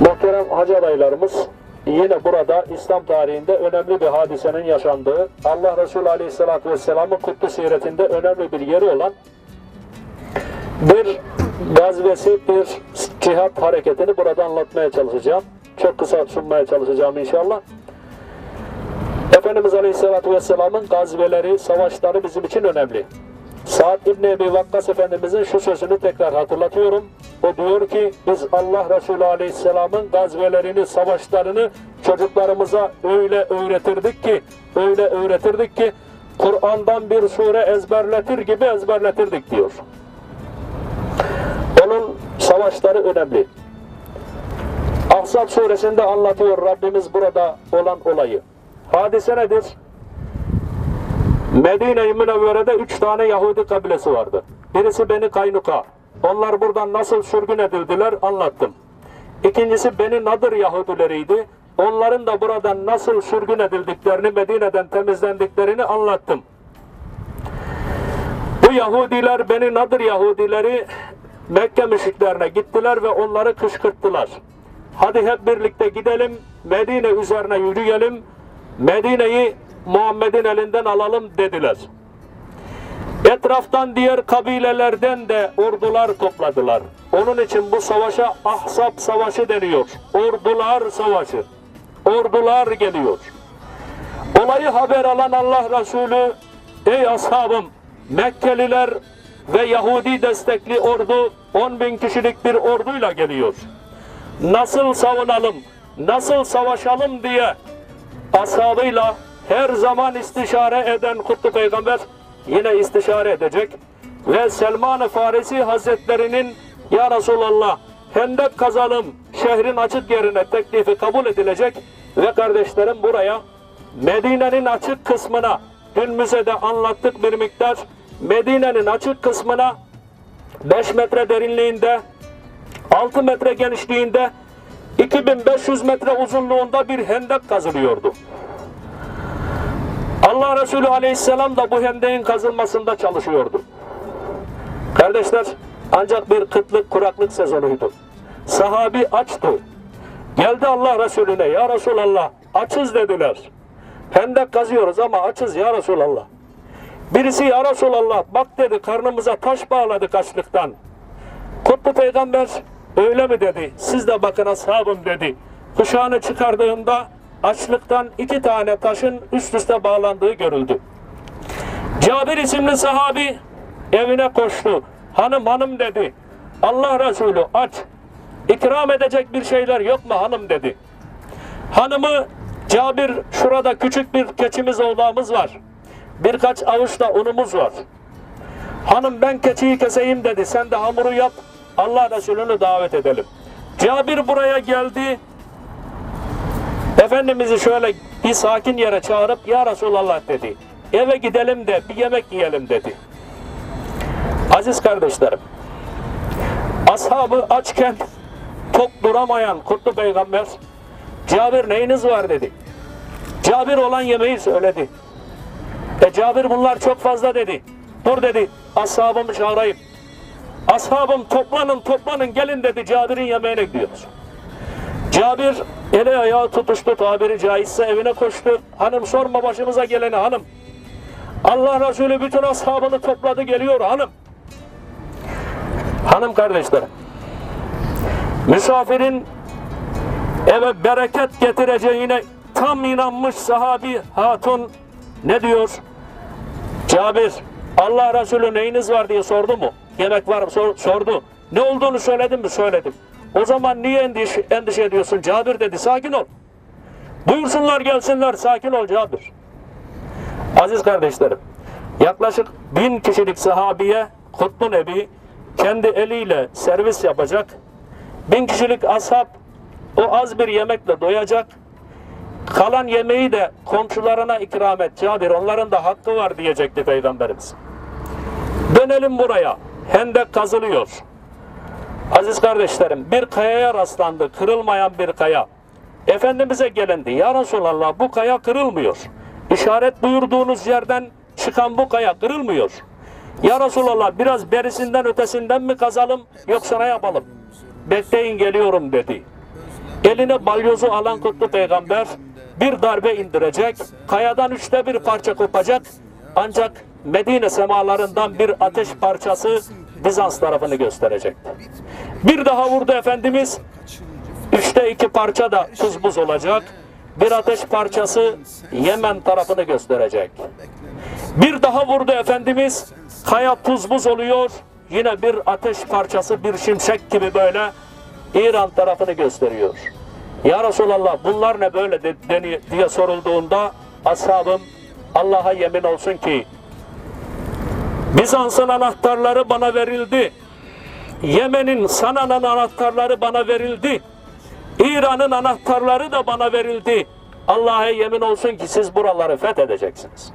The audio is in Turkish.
Muhterem hacı adaylarımız yine burada İslam tarihinde önemli bir hadisenin yaşandığı Allah Resulü Aleyhisselatü Vesselam'ın kutlu siretinde önemli bir yeri olan bir gazvesi, bir cihat hareketini burada anlatmaya çalışacağım. Çok kısa sunmaya çalışacağım inşallah. Efendimiz Aleyhisselatü Vesselam'ın gazveleri, savaşları bizim için önemli. Sa'd İbni Ebi Vakkas Efendimizin şu sözünü tekrar hatırlatıyorum. O diyor ki biz Allah Resulü Aleyhisselam'ın gazvelerini, savaşlarını çocuklarımıza öyle öğretirdik ki, öyle öğretirdik ki Kur'an'dan bir sure ezberletir gibi ezberletirdik diyor. Onun savaşları önemli. Ahzab suresinde anlatıyor Rabbimiz burada olan olayı. Hadise nedir? Medine-i Münevvere'de üç tane Yahudi kabilesi vardı. Birisi Beni Kaynuka. Onlar buradan nasıl sürgün edildiler anlattım. İkincisi Beni Nadır Yahudileriydi. Onların da buradan nasıl sürgün edildiklerini, Medine'den temizlendiklerini anlattım. Bu Yahudiler, Beni Nadır Yahudileri Mekke müşriklerine gittiler ve onları kışkırttılar. Hadi hep birlikte gidelim, Medine üzerine yürüyelim, Medine'yi Muhammed'in elinden alalım dediler. Etraftan diğer kabilelerden de ordular topladılar. Onun için bu savaşa Ahzab Savaşı deniyor. Ordular Savaşı. Ordular geliyor. Olayı haber alan Allah Resulü, ey ashabım, Mekkeliler ve Yahudi destekli ordu 10 bin kişilik bir orduyla geliyor. Nasıl savunalım, nasıl savaşalım diye ashabıyla her zaman istişare eden Kutlu Peygamber yine istişare edecek. Ve Selman-ı Farisi Hazretlerinin Ya Resulallah hendek kazalım şehrin açık yerine teklifi kabul edilecek ve kardeşlerim buraya Medine'nin açık kısmına dün müzede anlattık bir miktar Medine'nin açık kısmına 5 metre derinliğinde 6 metre genişliğinde 2500 metre uzunluğunda bir hendek kazılıyordu. Allah Resulü Aleyhisselam da bu hendeğin kazılmasında çalışıyordu. Kardeşler ancak bir kıtlık kuraklık sezonuydu. Sahabi açtı. Geldi Allah Resulüne ya Resulallah açız dediler. Hendek kazıyoruz ama açız ya Resulallah. Birisi ya Resulallah bak dedi karnımıza taş bağladık açlıktan. Kutlu peygamber öyle mi dedi. Siz de bakın ashabım dedi. Kuşağını çıkardığında açlıktan iki tane taşın üst üste bağlandığı görüldü. Cabir isimli sahabi evine koştu. Hanım hanım dedi. Allah Resulü aç. İkram edecek bir şeyler yok mu hanım dedi. Hanımı Cabir şurada küçük bir keçimiz oğlağımız var. Birkaç avuç da unumuz var. Hanım ben keçiyi keseyim dedi. Sen de hamuru yap. Allah Resulü'nü davet edelim. Cabir buraya geldi. Efendimiz'i şöyle bir sakin yere çağırıp Ya Resulallah dedi. Eve gidelim de bir yemek yiyelim dedi. Aziz kardeşlerim, ashabı açken tok duramayan kutlu peygamber Cabir neyiniz var dedi. Cabir olan yemeği söyledi. E Cabir bunlar çok fazla dedi. Dur dedi ashabımı çağırayım. Ashabım toplanın toplanın gelin dedi Cabir'in yemeğine gidiyoruz. Cabir ele ayağı tutuştu tabiri caizse evine koştu. Hanım sorma başımıza geleni hanım. Allah Resulü bütün ashabını topladı geliyor hanım. Hanım kardeşlerim. Misafirin eve bereket getireceğine tam inanmış sahabi hatun ne diyor? Cabir Allah Resulü neyiniz var diye sordu mu? Yemek var mı? Sor- sordu. Ne olduğunu söyledim mi? Söyledim. O zaman niye endişe, endişe ediyorsun? Cabir dedi sakin ol. Buyursunlar gelsinler sakin ol Cabir. Aziz kardeşlerim yaklaşık bin kişilik sahabiye Kutlu Nebi kendi eliyle servis yapacak. Bin kişilik ashab o az bir yemekle doyacak. Kalan yemeği de komşularına ikram et Cabir onların da hakkı var diyecekti Peygamberimiz. Dönelim buraya. Hendek kazılıyor. Aziz kardeşlerim bir kayaya rastlandı. Kırılmayan bir kaya. Efendimiz'e gelindi. Ya Resulallah bu kaya kırılmıyor. İşaret buyurduğunuz yerden çıkan bu kaya kırılmıyor. Ya Resulallah biraz berisinden ötesinden mi kazalım yoksa ne yapalım? Bekleyin geliyorum dedi. eline balyozu alan kutlu peygamber bir darbe indirecek, kayadan üçte bir parça kopacak ancak Medine semalarından bir ateş parçası Bizans tarafını gösterecekti. Bir daha vurdu Efendimiz, üçte iki parça da tuz buz olacak, bir ateş parçası Yemen tarafını gösterecek. Bir daha vurdu Efendimiz, kaya tuz buz oluyor, yine bir ateş parçası bir şimşek gibi böyle İran tarafını gösteriyor. Ya Resulallah bunlar ne böyle de- deni- diye sorulduğunda ashabım Allah'a yemin olsun ki Bizans'ın anahtarları bana verildi. Yemen'in Sana'nın anahtarları bana verildi. İran'ın anahtarları da bana verildi. Allah'a yemin olsun ki siz buraları fethedeceksiniz.